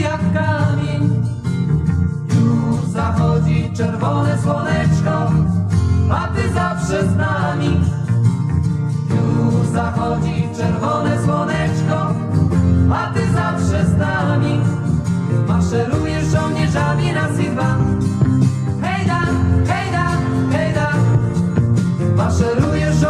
jak kamień. Już zachodzi czerwone słoneczko, a ty zawsze z nami. Już zachodzi czerwone słoneczko, a ty zawsze z nami. Maszerujesz żołnierzami na Silwa. Hejda, hejda, hejda. Maszerujesz żołnierzami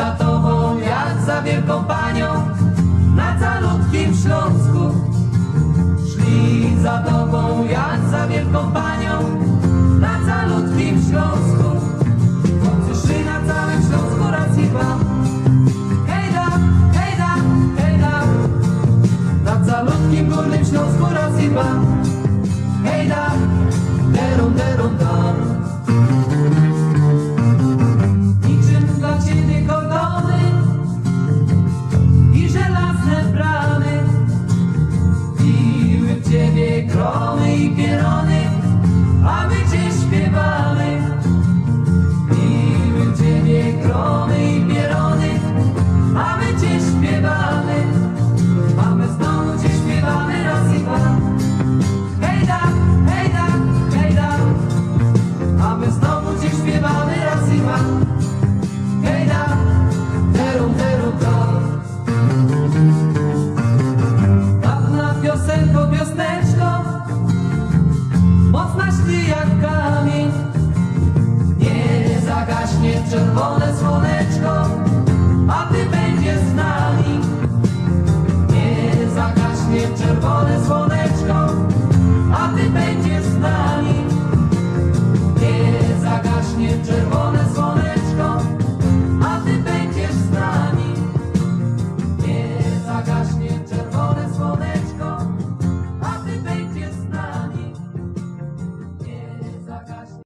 za tobą jak za wielką panią na calutkim Śląsku. Szli za tobą jak za wielką panią na calutkim Śląsku. Chłopcy szli na całym Śląsku raz i dwa. Hejda, hejda, hejda. Na calutkim Górnym Śląsku raz i dwa. promise. czerwone słoneczko.